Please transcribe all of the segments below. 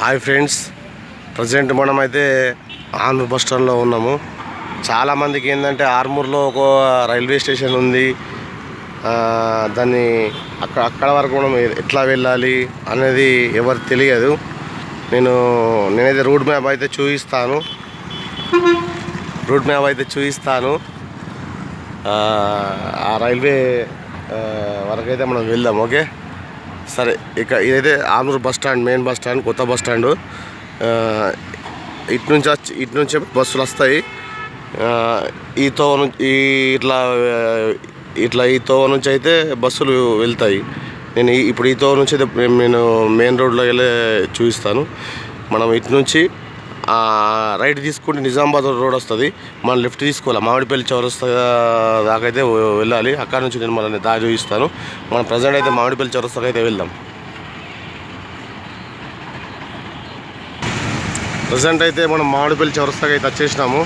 Hi friends. Present మనమైతే Andhra bus స్టాండ్లో ఉన్నాము. చాలామందికి ఏంటంటే ఆర్మూర్లో ఒక రైల్వే స్టేషన్ ఉంది. దాన్ని అక్కడ అక్కడ వరకు మనం ఎట్లా వెళ్ళాలి అనేది ఎవరు తెలియదు. నేను నేనైతే రూట్ మ్యాప్ అయితే చూపిస్తాను. రూట్ మ్యాప్ అయితే చూపిస్తాను. ఆ, రైల్వే వరకైతే మనం వెళ్దాం ఓకే? సరే ఇక ఇదైతే ఆమూరు bus stand main bus stand కొత్త బస్ స్టాండ్. ఇటు నుంచి వచ్చి ఇటు నుంచి బస్సులు వస్తాయి. ఈతో ఈ ఈ ఇట్లా ఇట్లా ఈ తోవ నుంచి అయితే బస్సులు వెళ్తాయి. నేను ఇప్పుడు ఈ తోవ నుంచి అయితే నేను మెయిన్ రోడ్లో వెళ్ళి చూపిస్తాను. మనం ఇటు నుంచి రైట్ తీసుకుంటే నిజామాబాద్ రోడ్ వస్తుంది. మనం లెఫ్ట్ తీసుకోవాలి? మామిడిపల్లి చౌరస్తా దాకైతే వెళ్ళాలి. అక్కడ నుంచి నేను మనల్ని దారి చూపిస్తాను. మనం ప్రజెంట్ అయితే మామిడిపల్లి చౌరస్తాకి అయితే వెళ్దాం. ప్రజెంట్ అయితే మనం మామిడిపల్లి చౌరస్తాకి అయితే వచ్చేసినాము.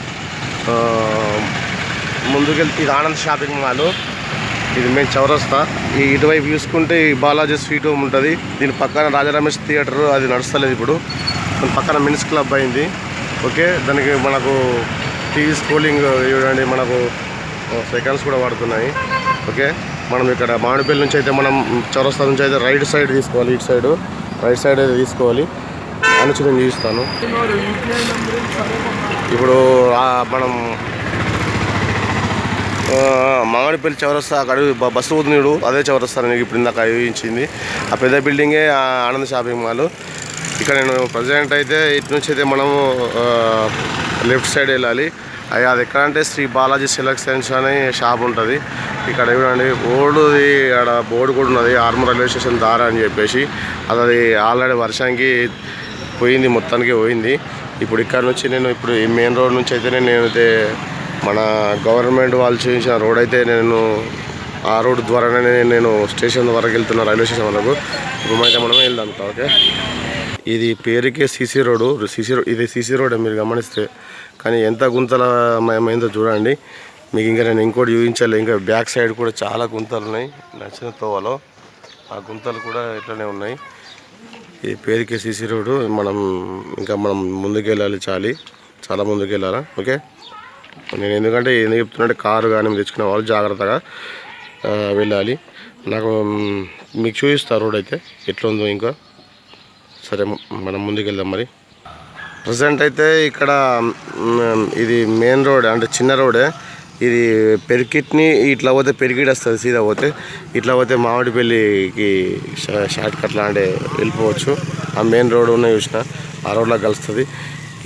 ముందుకెళ్తే ఇది ఆనంద్ షాపింగ్ మాల్. ఇది మేము చౌరస్తా. ఈ ఇటువైపు చూసుకుంటే ఈ బాలాజీ స్వీట్ హోమ్ ఉంటుంది. దీని పక్కన రాజా రమేష్ థియేటర్ అది నడుస్తలేదు ఇప్పుడు. పక్కన మిన్స్ క్లబ్ అయింది. ఓకే దానికి మనకు టీవీ స్కూలింగ్ చూడండి మనకు సెకండ్స్ కూడా పడుతున్నాయి ఓకే మనం ఇక్కడ మామిడిపల్లి నుంచి అయితే మనం చౌరస్తా నుంచి అయితే రైట్ సైడ్ తీసుకోవాలి ఇటు సైడ్. రైట్ సైడ్ అయితే తీసుకోవాలి. అని నేను చూపిస్తాను. ఇప్పుడు మనం మామిడిపల్లి చౌరస్తా అక్కడ బస్సు పోతున్నాడు అదే చౌరస్తా నేను ఇప్పుడు ఇందాక చూపించింది ఆ పెద్ద బిల్డింగే ఆ ఆనంద్ షాపింగ్ మాల్ ఇక్కడ నేను ప్రజెంట్ అయితే ఇటు నుంచి అయితే మనము లెఫ్ట్ సైడ్ వెళ్ళాలి. అయ్యి అది ఎక్కడ అంటే శ్రీ బాలాజీ సెలక్షన్స్ అనే షాప్ ఉంటుంది. ఇక్కడ చూడండి బోర్డుది ఆడ బోర్డు కూడా ఉన్నది ఆర్మూర్ రైల్వే స్టేషన్ దారా అని చెప్పేసి. అది ఆల్రెడీ వర్షానికి పోయింది మొత్తానికి పోయింది. ఇప్పుడు ఇక్కడ నుంచి నేను ఇప్పుడు ఈ మెయిన్ రోడ్ నుంచి అయితే నేను అయితే మన గవర్నమెంట్ వాళ్ళు చూపించిన రోడ్ అయితే నేను ఆ రోడ్ ద్వారానే నేను స్టేషన్ వరకు వెళ్తున్నా రైల్వే స్టేషన్ వరకు. ఇప్పుడు అయితే మనం వెళ్దాం ఓకే? ఇది పేరుకే సీసీ రోడ్డు. సీసీ రోడ్ ఇది సీసీ రోడ్ మీరు గమనిస్తే. కానీ ఎంత గుంతల మయమైందో చూడండి. మీకు ఇంకా నేను ఇంకోటి చూపించాలి. ఇంకా బ్యాక్ సైడ్ కూడా చాలా గుంతలు ఉన్నాయి. నచ్చిన తోవలో. ఆ గుంతలు కూడా ఇట్లనే ఉన్నాయి. ఈ పేరుకే సీసీ రోడ్డు. మనం ఇంకా మనం ముందుకెళ్ళాలి చాలి. చాలా ముందుకెళ్ళాలా? ఓకే? నేను ఎందుకంటే ఎందుకు చెప్తున్నట్టే కారు కానీ తెచ్చుకునే వాళ్ళు జాగ్రత్తగా వెళ్ళాలి. నాకు మీకు చూపిస్తా రోడ్ అయితే. ఎట్లా ఉందో ఇంకా. సరే మనం ముందుకెళ్దాం మరి. ప్రజెంట్ అయితే ఇక్కడ ఇది మెయిన్ రోడ్ అంటే చిన్న రోడే ఇది పెరికిట్ని ఇట్లా పోతే పెరికిట్ వస్తుంది సీదా పోతే. ఇట్లా పోతే మామిడిపల్లికి షార్ట్ కట్ లాంటి వెళ్ళిపోవచ్చు. ఆ మెయిన్ రోడ్ ఉన్న చూసిన ఆ రోడ్లో కలుస్తుంది.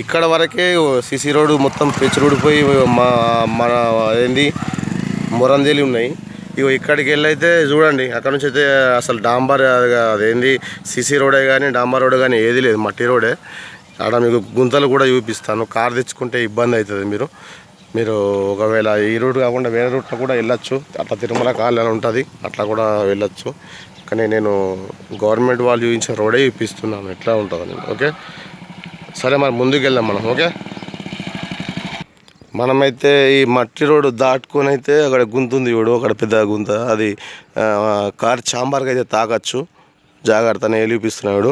ఇక్కడ వరకే సిసి రోడ్ మొత్తం పెచ్చురుడిపోయి మా మన ఏంది మొరందేలి ఉన్నాయి. ఇగో ఇక్కడికి వెళ్ళైతే చూడండి అక్కడ నుంచి అయితే అసలు డాంబర్ అదేంది సిసి రోడే కానీ డాంబర్ రోడ్ కానీ ఏది లేదు మట్టి రోడే. ఆడ మీకు గుంతలు కూడా చూపిస్తాను కార్ తెచ్చుకుంటే ఇబ్బంది అవుతుంది మీరు. మీరు ఒకవేళ ఈ రూట్ కాకుండా వేరే రూట్లో కూడా వెళ్ళొచ్చు అట్లా తిరుమల కాలని ఉంటుంది అట్లా కూడా వెళ్ళొచ్చు. కానీ నేను గవర్నమెంట్ వాళ్ళు చూపించిన రోడే చూపిస్తున్నాను ఎట్లా ఉంటుందని ఓకే? సరే మరి ముందుకు వెళ్దాం మనం ఓకే? మనమైతే ఈ మట్టి రోడ్డు దాటుకొని అయితే అక్కడ గుంత ఉంది చూడు అక్కడ పెద్ద గుంత. అది కార్ చాంబార్కి అయితే తాగచ్చు జాగ్రత్తనే చూపిస్తున్నాడు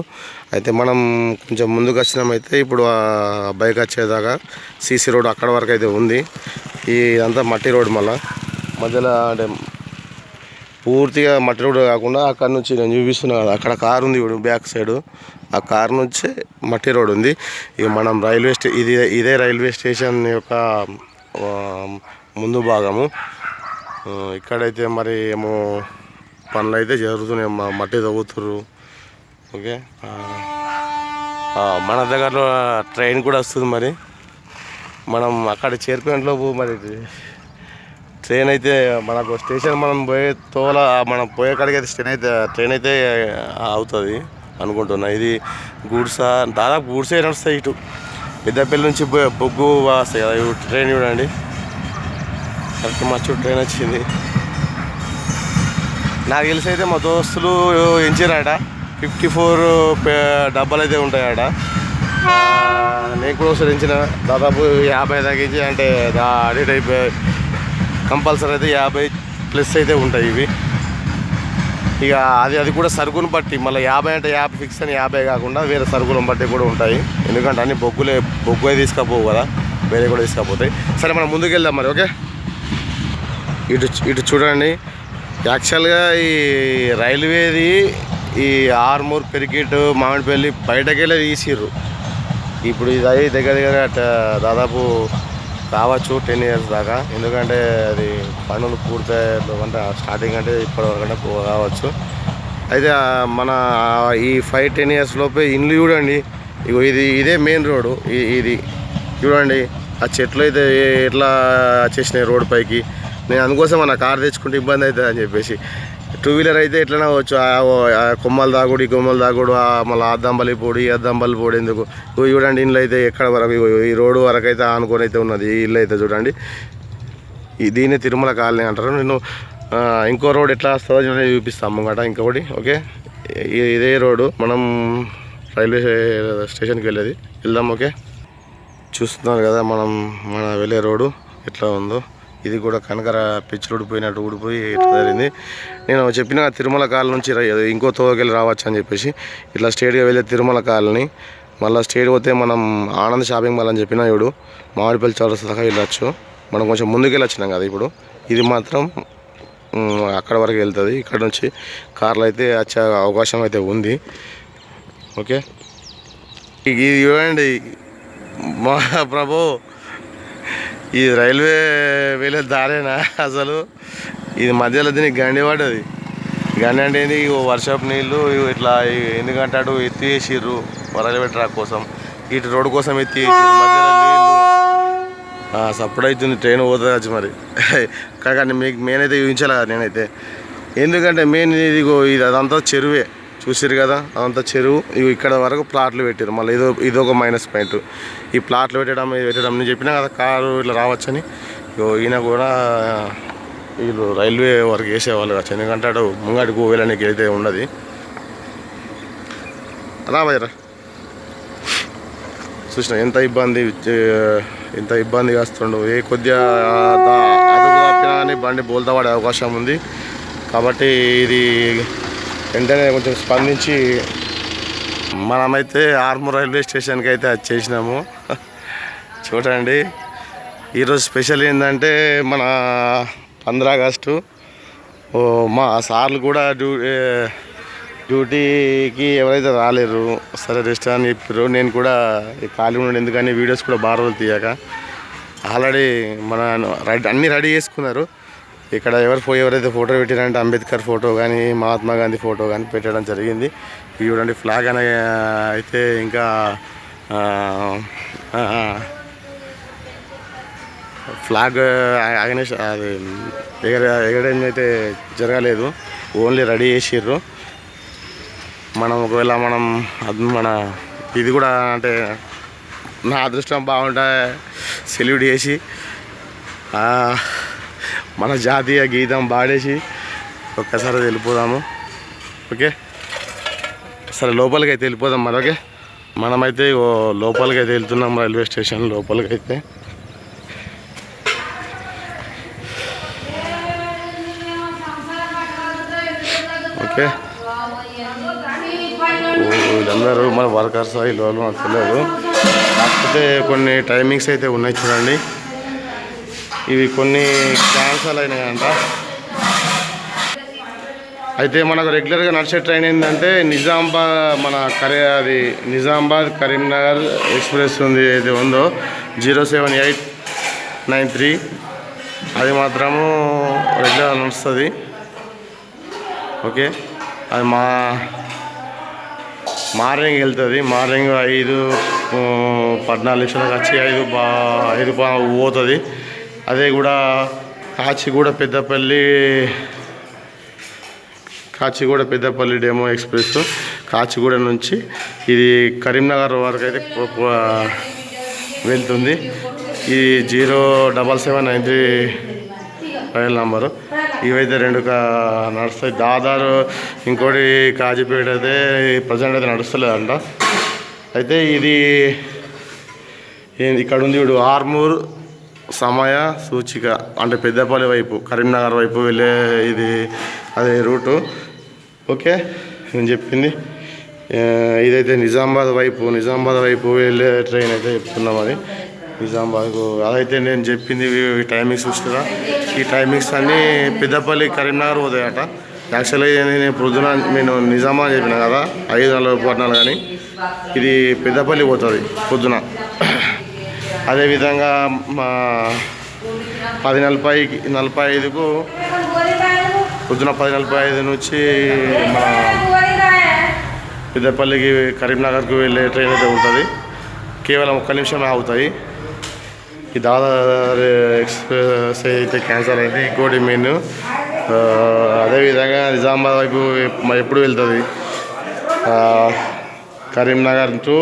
అయితే మనం కొంచెం ముందుకు వచ్చినామైతే ఇప్పుడు ఆ బైక్ వచ్చేదాకా సీసీ రోడ్ అక్కడ వరకు అయితే ఉంది. ఈ అంతా మట్టి రోడ్ మళ్ళీ. మధ్యలో అంటే పూర్తిగా మట్టి రోడ్ కాకుండా అక్కడ నుంచి నేను చూపిస్తున్నా అక్కడ కారు ఉంది ఇప్పుడు బ్యాక్ సైడ్. ఆ కార్ నుంచి మట్టి రోడ్ ఉంది. ఇక మనం రైల్వే స్టే ఇది ఇదే రైల్వే స్టేషన్ యొక్క ముందు భాగము. ఇక్కడైతే మరి ఏమో పనులు అయితే జరుగుతున్నాయి. మట్టి తవ్వుతుర్రు. ఓకే? మన దగ్గరలో ట్రైన్ కూడా వస్తుంది మరి. మనం అక్కడ చేరుకునేలోపు మరి ట్రైన్ అయితే మనకు స్టేషన్ మనం పోయే తోల మనం పోయే కాడికి అయితే ట్రైన్ అయితే ట్రైన్ అయితే అవుతుంది. అనుకుంటున్నా. ఇది గూడ్సా? దాదాపు గూడ్సే నడుస్తాయి ఇటు. పెద్దపల్లి నుంచి బొగ్గు వస్తాయి కదా ట్రైన్ చూడండి. కరెక్ట్ మా చుట్టూ ట్రైన్ వచ్చింది. నాకు తెలిసి అయితే మా దోస్తులు ఎంచారాడ ఫిఫ్టీ ఫోర్ డబ్బాలు అయితే ఉంటాయి ఆడ నేను కూడా ఒకసారి ఎంచిన. దాదాపు యాభై తగ్గించి అంటే దా- అయిపోయి టైప్ కంపల్సరీ అయితే యాభై ప్లస్ అయితే ఉంటాయి ఇవి. ఇక అది అది కూడా సరుకును బట్టి మళ్ళీ యాభై అంటే యాభై ఫిక్స్ అని యాభై కాకుండా వేరే సరుకులను బట్టి కూడా ఉంటాయి. ఎందుకంటే అన్ని బొగ్గులే బొగ్గులే తీసుకపోవు కదా వేరే కూడా తీసుకపోతాయి. సరే మనం ముందుకు వెళ్దాం మరి ఓకే? ఇటు ఇటు చూడండి. యాక్చువల్గా ఈ రైల్వేది ఈ ఆర్మూర్ పెరికిట్ మామిడిపల్లి బయటకెళ్ళి తీసిర్రు. ఇప్పుడు ఇది దగ్గర దగ్గర ట- దాదాపు కావచ్చు టెన్ ఇయర్స్ దాకా. ఎందుకంటే అది పనులు పూర్తయ్యే అంటే స్టార్టింగ్ అంటే ఇప్పటివరకు అంటే కావచ్చు అయితే మన ఈ ఫైవ్ టెన్ ఇయర్స్ లోపే ఇండ్లు చూడండి. ఇగో ఇది ఇదే మెయిన్ రోడ్డు. ఇది. చూడండి ఆ చెట్లు అయితే ఎట్లా వచ్చేసినాయి రోడ్ పైకి. నేను అందుకోసం మన కార్ తెచ్చుకుంటే ఇబ్బంది అవుతుంది అని చెప్పేసి. టూ వీలర్ అయితే ఎట్లనే వచ్చు ఆ ఓ- ఆ కొమ్మలు దాగుడు ఈ కొమ్మలు దాగుడు ఆ మళ్ళీ అద్దంబలి పొడి ఈ అద్దంబలి పొడి ఎందుకు? ఇవి చూడండి ఇండ్లు అయితే ఎక్కడ వరకు ఈ రోడ్డు వరకు అయితే ఆనుకొని అయితే ఉన్నది. ఈ ఇల్లు అయితే చూడండి. దీన్ని తిరుమల కాలనీ అంటారు. నేను ఇంకో రోడ్ ఎట్లా వస్తుందో నేను చూపిస్తాను ముంగట ఇంకొకటి ఓకే? ఇదే రోడ్డు. మనం రైల్వే స్టేషన్కి వెళ్ళేది. వెళ్దాం ఓకే? చూస్తున్నారు కదా మనం మన వెళ్ళే రోడ్డు ఎట్లా ఉందో. ఇది కూడా కనకర పిచ్చులు ఊడిపోయినట్టు ఊడిపోయి ఇట్లా జరిగింది. నేను చెప్పిన తిరుమల కాల నుంచి ఇంకో తోవకెళ్ళి రావచ్చు అని చెప్పేసి. ఇట్లా స్ట్రేట్గా వెళ్ళే తిరుమల కాలనీ మళ్ళీ స్టేట్ పోతే మనం ఆనంద్ షాపింగ్ మాల్ అని చెప్పిన ఇప్పుడు మామిడిపల్లి చౌరస్ దాకా వెళ్ళొచ్చు. మనం కొంచెం ముందుకెళ్ళి వచ్చినాం కదా ఇప్పుడు. ఇది మాత్రం అక్కడ వరకు వెళ్తుంది. ఇక్కడ నుంచి కార్లు అయితే వచ్చే అవకాశం అయితే ఉంది. ఓకే? ఇది చూడండి మా ప్రభు ఈ రైల్వే వెళ్ళే దారేనా అసలు? ఇది మధ్యలో దీనికి గండి పడ్డది. గండి అంటే ఏంది? ఇగో వర్షపు నీళ్ళు ఇగో ఇట్లా ఎందుకంటే అటు ఎత్తి వేసిర్రు రైల్వే ట్రాక్ కోసం. ఇటు రోడ్డు కోసం ఎత్తి వేసిర్రు. మధ్యలో నీళ్ళు. సపోర్ట్ అవుతుంది ట్రైన్ పోతుంది వచ్చి మరి. కానీ మీకు మెయిన్ అయితే చూపించాలి కదా నేనైతే. ఎందుకంటే మెయిన్ ఇదిగో ఇది అదంతా చెరువే. చూసారు కదా అదంతా చెరువు. ఇగో ఇక్కడ వరకు ప్లాట్లు పెట్టారు మళ్ళీ ఇదో ఇదొక మైనస్ పాయింట్. ఈ ప్లాట్లు పెట్టడం పెట్టడం నేను చెప్పినా కదా కారు ఇట్లా రావచ్చని. ఇగో ఈయన కూడా వీళ్ళు రైల్వే వరకు వేసేవాళ్ళు కావచ్చు. ఎందుకంటే అటు ముంగడికి వెళ్ళడానికి అయితే ఉన్నది రా చూసిన ఎంత ఇబ్బంది ఎంత ఇబ్బంది వస్తుండు ఏ కొద్దిగా అదుపు తప్పినా కానీ బండి బోల్తా పడే అవకాశం ఉంది. కాబట్టి ఇది వెంటనే కొంచెం స్పందించి మనమైతే ఆర్మూర్ రైల్వే స్టేషన్కి అయితే చేసినాము. చూడండి. ఈరోజు స్పెషల్ ఏంటంటే మన పంద్ర ఆగస్టు. ఓ మా సార్లు కూడా డ్యూ డ్యూటీకి ఎవరైతే రాలేరు సరే రెస్ట్ అని చెప్పారు నేను కూడా ఖాళీ ఉండండి ఎందుకని వీడియోస్ కూడా బాగా రోజులు తీయక. ఆల్రెడీ మన రెడీ అన్నీ రెడీ చేసుకున్నారు. ఇక్కడ ఎవరు ఫో ఎవరైతే ఫోటో పెట్టారంటే అంబేద్కర్ ఫోటో కానీ మహాత్మా గాంధీ ఫోటో కానీ పెట్టడం జరిగింది. ఇవి చూడండి ఫ్లాగ్ అనే అయితే ఇంకా ఫ్లాగ్ ఆగనేష్ అది ఎగర ఎగడం అయితే జరగలేదు. ఓన్లీ రెడీ చేసిర్రు. మనం ఒకవేళ మనం అది మన ఇది కూడా అంటే నా అదృష్టం బాగుంటే సెల్యూట్ చేసి మన జాతీయ గీతం పాడేసి ఒక్కసారి వెళ్ళిపోదాము. ఓకే? సరే లోపలికి అయితే వెళ్ళిపోదాం మరి ఓకే? మనమైతే లోపలికి అయితే వెళ్తున్నాం రైల్వే స్టేషన్ లోపలికి అయితే ఓకే వీళ్ళందరూ మన వర్కర్స్ వీళ్ళు వాళ్ళు నాకు తెలియదు. కాకపోతే కొన్ని టైమింగ్స్ అయితే ఉన్నాయి చూడండి. ఇవి కొన్ని క్యాన్సల్ అయినాయంట. అయితే మనకు రెగ్యులర్గా నడిచే ట్రైన్ ఏంటంటే నిజామాబాద్ మన కరీ అది నిజామాబాద్ కరీంనగర్ ఎక్స్ప్రెస్ ఉంది ఏది ఉందో zero seven eight nine three. అది మాత్రము రెగ్యులర్ నడుస్తుంది. ఓకే? అది మా మార్నింగ్ వెళ్తుంది. మార్నింగ్ ఐదు పద్నాలుగు లక్షలకు వచ్చి ఐదు బా ఐదు పోతుంది. అదే కూడా కాచిగూడ పెద్దపల్లి కాచిగూడ పెద్దపల్లి డెమో ఎక్స్ప్రెస్. కాచిగూడ నుంచి ఇది కరీంనగర్ వరకు అయితే వెళ్తుంది. ఈ zero double seven nine three rail number. ఇవైతే రెండు నడుస్తాయి. దాదాపు ఇంకోటి కాజీపేట అయితే ప్రజెంట్ అయితే నడుస్తలేదంట. అయితే ఇది ఏంది ఇక్కడ ఉంది ఇప్పుడు ఆర్మూర్ సమయ సూచిక అంటే పెద్దపల్లి వైపు కరీంనగర్ వైపు వెళ్ళే ఇది అదే రూటు. ఓకే నేను చెప్పింది. ఇదైతే నిజామాబాద్ వైపు నిజామాబాద్ వైపు వెళ్ళే ట్రైన్ అయితే చెప్తున్నాం అది. నిజామాబాద్కు అదైతే నేను చెప్పింది టైమింగ్స్ చూస్తారా ఈ టైమింగ్స్ అన్నీ పెద్దపల్లి కరీంనగర్ పోతాయట. యాక్చువల్గా నేను పొద్దున నేను నిజామాబాద్ చెప్పిన కదా ఐదు నలభై పట్నాలు కానీ ఇది పెద్దపల్లి పోతుంది పొద్దున. అదేవిధంగా మా పది నలభై నలభై ఐదుకు పొద్దున పది నలభై ఐదు నుంచి మా పెద్దపల్లికి కరీంనగర్కు వెళ్ళే ట్రైన్ అయితే ఉంటుంది. కేవలం ఒక్క నిమిషమే అవుతాయి ఈ దాదా ఎక్స్ప్రెస్ అయితే క్యాన్సల్ అయింది. ఇంకోటి మెయిన్ అదేవిధంగా నిజామాబాద్ వైపు ఎప్పుడు వెళ్తుంది? Karimnagar to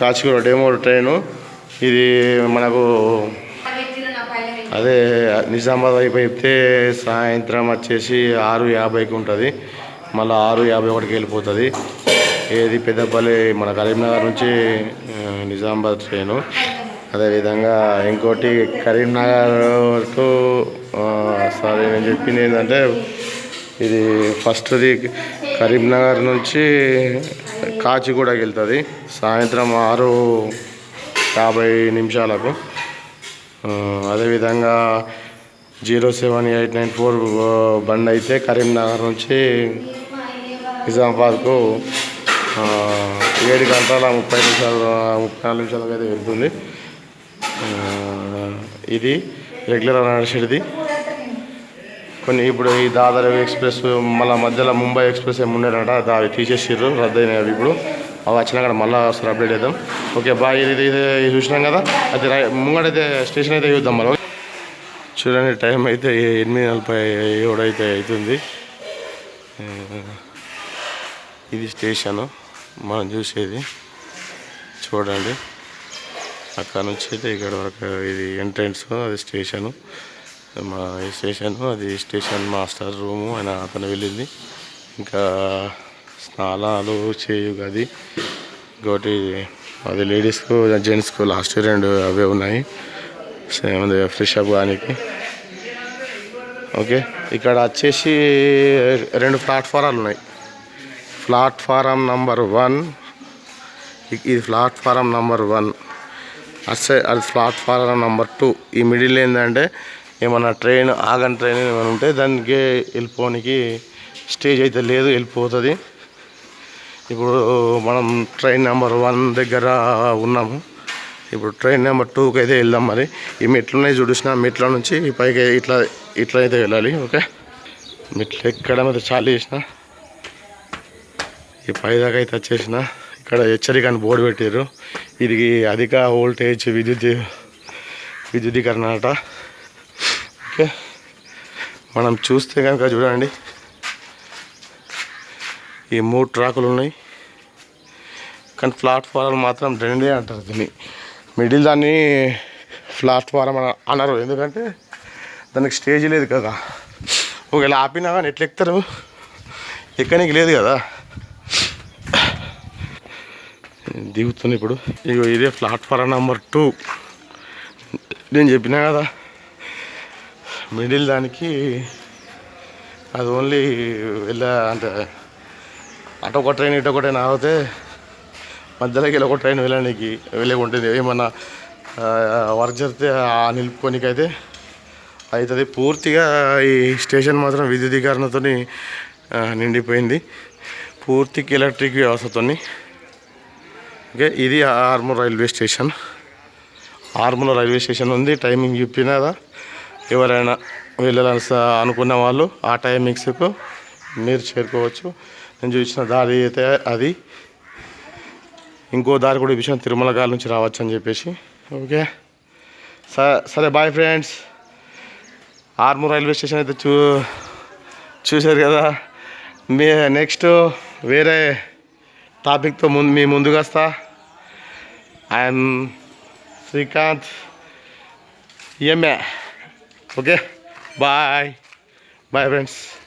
Kacheguda DEMU train. ఇది మనకు అదే నిజామాబాద్ వైపు అయితే సాయంత్రం వచ్చేసి ఆరు యాభైకి ఉంటుంది. మళ్ళీ ఆరు యాభై ఒకటికి వెళ్ళిపోతుంది. ఏది పెద్దపల్లి మన కరీంనగర్ నుంచి నిజామాబాద్ ట్రైను. అదేవిధంగా ఇంకోటి కరీంనగర్ టు సారీ నేను చెప్పింది ఏంటంటే ఇది ఫస్ట్ది కరీంనగర్ నుంచి కాచిగూడకి వెళ్తుంది. సాయంత్రం ఆరు యాభై నిమిషాలకు. అదేవిధంగా zero seven eight nine four బండి అయితే కరీంనగర్ నుంచి నిజామాబాద్కు ఏడు గంటల ముప్పై నిమిషాలు ముప్పై నాలుగు నిమిషాలకు అయితే వెళ్తుంది. ఇది రెగ్యులర్ నడిచేది కొన్ని ఇప్పుడు ఈ దాదర్ ఎక్స్ప్రెస్ మళ్ళీ మధ్యలో ముంబై ఎక్స్ప్రెస్ ఏమి ఉండేనట అది అవి తీసేసారు రద్దయినాయి అవి ఇప్పుడు. అవి వచ్చినా మళ్ళీ ఒకసారి అప్డేట్ చేద్దాం. ఓకే బాయ్ ఇది ఇది చూసినాం కదా? అది ముంగడైతే స్టేషన్ అయితే చూద్దాం మనం చూడండి టైం అయితే ఎనిమిది నలభై ఏడు అయితే అవుతుంది. ఇది స్టేషను మనం చూసేది. చూడండి. అక్కడ నుంచి అయితే ఇక్కడ వరకు ఇది ఎంట్రన్స్ అది స్టేషను. మా ఈ స్టేషన్ అది స్టేషన్ మాస్టర్ రూము ఆయన అతను వెళ్ళింది. ఇంకా స్నానాలు చేయు గది ఇంకోటి అది లేడీస్కు జెంట్స్కు లాస్ట్ రెండు అవే ఉన్నాయి. ఫ్రెష్ అప్ కానికి ఓకే ఇక్కడ వచ్చేసి రెండు ప్లాట్ఫారాలు ఉన్నాయి. ప్లాట్ఫారం నంబర్ వన్ ఇది ప్లాట్ఫారం నంబర్ వన్. అసే అది ప్లాట్ఫారం నెంబర్ టూ. ఈ మిడిల్ ఏంటంటే ఏమన్నా ట్రైన్ ఆగని ట్రైన్ ఏమైనా ఉంటే దానికి వెళ్ళిపోనికి స్టేజ్ అయితే లేదు వెళ్ళిపోతుంది. ఇప్పుడు మనం ట్రైన్ నెంబర్ వన్ దగ్గర ఉన్నాము. ఇప్పుడు ట్రైన్ నెంబర్ టూకి అయితే వెళ్దాం మరి. ఈ మెట్లున్నాయి చూడిసిన మెట్ల నుంచి పైకి ఇట్లా ఇట్లా అయితే వెళ్ళాలి ఓకే? మెట్లు ఎక్కడ అయితే చాలా చేసిన? ఈ పై దాకా అయితే వచ్చేసిన. ఇక్కడ హెచ్చరిక అని బోర్డు పెట్టారు ఇది అధిక వోల్టేజ్ విద్యుత్ విద్యుదీకరణ అట. ఓకే? మనం చూస్తే కనుక చూడండి. ఈ మూడు ట్రాకులు ఉన్నాయి. కానీ ప్లాట్ఫారం మాత్రం రెండే అంటారు దీన్ని. మిడిల్ దాన్ని ప్లాట్ఫారం అని అనరు ఎందుకంటే దానికి స్టేజ్ లేదు కదా. ఒకవేళ ఆపినా కానీ ఎట్లా ఎక్కుతారు? ఎక్కడానికి లేదు కదా. దిగుతుంది ఇప్పుడు. ఇగో ఇదే ప్లాట్ఫారం నెంబర్ టూ. నేను చెప్పినా కదా మిడిల్ దానికి అది ఓన్లీ వెళ్ళా అంటే అటు ఒక ట్రైన్ ఇటు ఒక ట్రైన్ ఆగితే మధ్యలోకి వెళ్ళి ఒక ట్రైన్ వెళ్ళడానికి వెళ్ళకుంటుంది. ఏమన్నా వర్క్ జరిగితే ఆ నిలుపుకోనికైతే అవుతుంది. పూర్తిగా ఈ స్టేషన్ మాత్రం విద్యుదీకరణతో నిండిపోయింది. పూర్తికి ఎలక్ట్రిక్ వ్యవస్థతో ఓకే ఇది Armoor railway station. Armoor railway station ఉంది. టైమింగ్ చెప్పినదా ఎవరైనా వెళ్ళాలని అనుకున్న వాళ్ళు ఆ టైమింగ్స్కు మీరు చేరుకోవచ్చు. నేను చూసిన దారి అయితే అది. ఇంకో దారి కూడా విషయం తిరుమల గారి నుంచి రావచ్చు అని చెప్పేసి. ఓకే. స- సరే bye friends Armoor railway station అయితే చూ చూశారు కదా. మీ నెక్స్ట్ వేరే టాపిక్తో ముందు మీ ముందుకు వస్తా. I'm Srikanth MA okay. Bye bye friends